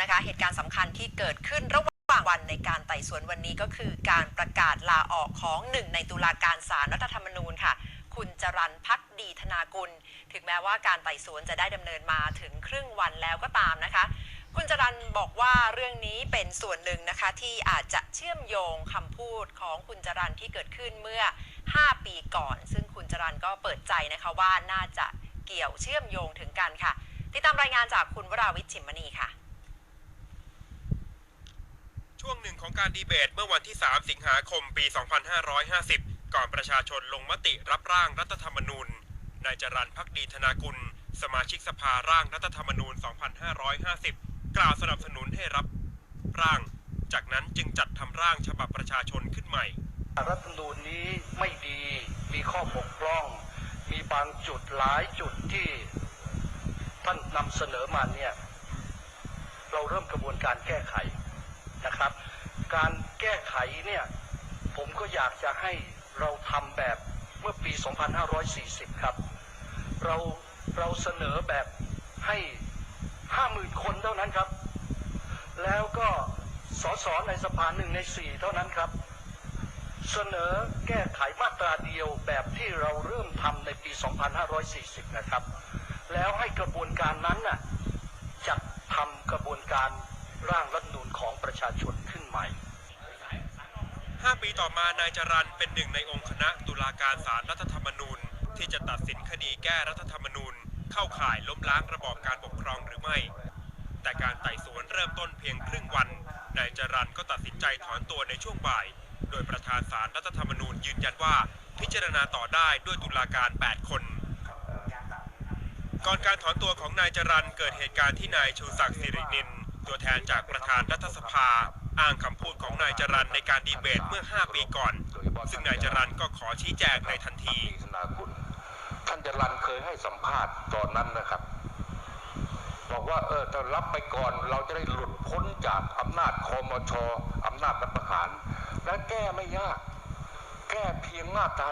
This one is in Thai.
นะคะเหตุการณ์สำคัญที่เกิดขึ้นระหว่างวันในการไต่สวนวันนี้ก็คือการประกาศลาออกของหนึ่งในตุลาการศาลรัฐธรรมนูญค่ะ คุณจรันพักดีธนากุล ถึงแม้ว่าการไต่สวนจะได้ดำเนินมาถึงครึ่งวันแล้วก็ตามนะคะ คุณจรันบอกว่าเรื่องนี้เป็นส่วนหนึ่งนะคะที่อาจจะเชื่อมโยงคำพูดของคุณจรันที่เกิดขึ้นเมื่อ 5 ปีก่อน ซึ่งคุณจรันก็เปิดใจนะคะว่าน่าจะเกี่ยวเชื่อมโยงถึงกันค่ะ ติดตามรายงานจากคุณวราวิชชิมมณีค่ะ ช่วง หนึ่งของการดีเบตเมื่อวันที่ 3 สิงหาคมปี 2550 ก่อนประชาชนลงมติรับร่างรัฐธรรมนูญ นายจรันพักดีธนากุล สมาชิกสภาร่างรัฐธรรมนูญ 2550 กล่าวสนับสนุนให้รับร่าง จากนั้นจึงจัดทำร่างฉบับประชาชนขึ้นใหม่ รัฐธรรมนูญนี้ไม่ดี มีข้อบกพร่อง มีบางจุดหลายจุดที่ท่านนำเสนอมาเนี่ย เราเริ่มกระบวนการแก้ไขนะครับ การแก้ไขเนี่ยผมก็อยากจะให้เราทำแบบเมื่อปี 2540 ครับ เราเราเสนอแบบให้ 50,000 คนเท่านั้นครับ แล้วก็สสในสภาหนึ่งในสี่เท่านั้นครับ เสนอแก้ไขมาตราเดียวแบบที่เราเริ่มทำในปี 2540 นะครับ แล้วให้กระบวนการนั้นน่ะจัดทำกระบวนการ ร่างรัฐนูญของประชาชนขึ้นใหม่ 5 ปีต่อมานายจรันเป็นหนึ่งในองค์คณะตุลาการศาลรัฐธรรมนูญ ที่จะตัดสินคดีแก้รัฐธรรมนูญ เข้าข่ายล้มล้างระบอบการปกครองหรือไม่ แต่การไต่สวนเริ่มต้นเพียงครึ่งวัน นายจรันก็ตัดสินใจถอนตัวในช่วงบ่าย โดยประธานศาลรัฐธรรมนูญยืนยันว่าพิจารณาต่อได้ด้วยตุลาการ 8 คน ก่อนการถอนตัวของนายจรันเกิดเหตุการณ์ที่นายชูศักดิ์สิรินิน ทนจากประธานรัฐสภา อ้างคำพูดของนายจรันในการดีเบตเมื่อ 5 ปีก่อน ซึ่งนายจรันก็ขอชี้แจงในทันทีธนาคุณท่านจรันเคยให้สัมภาษณ์ตอนนั้นนะครับ บอกว่าเออถ้ารับไปก่อนเราจะได้หลุดพ้นจากอำนาจคอมชอำนาจรัฐประหาร และแก้ไม่ยาก แก้เพียงมาตรา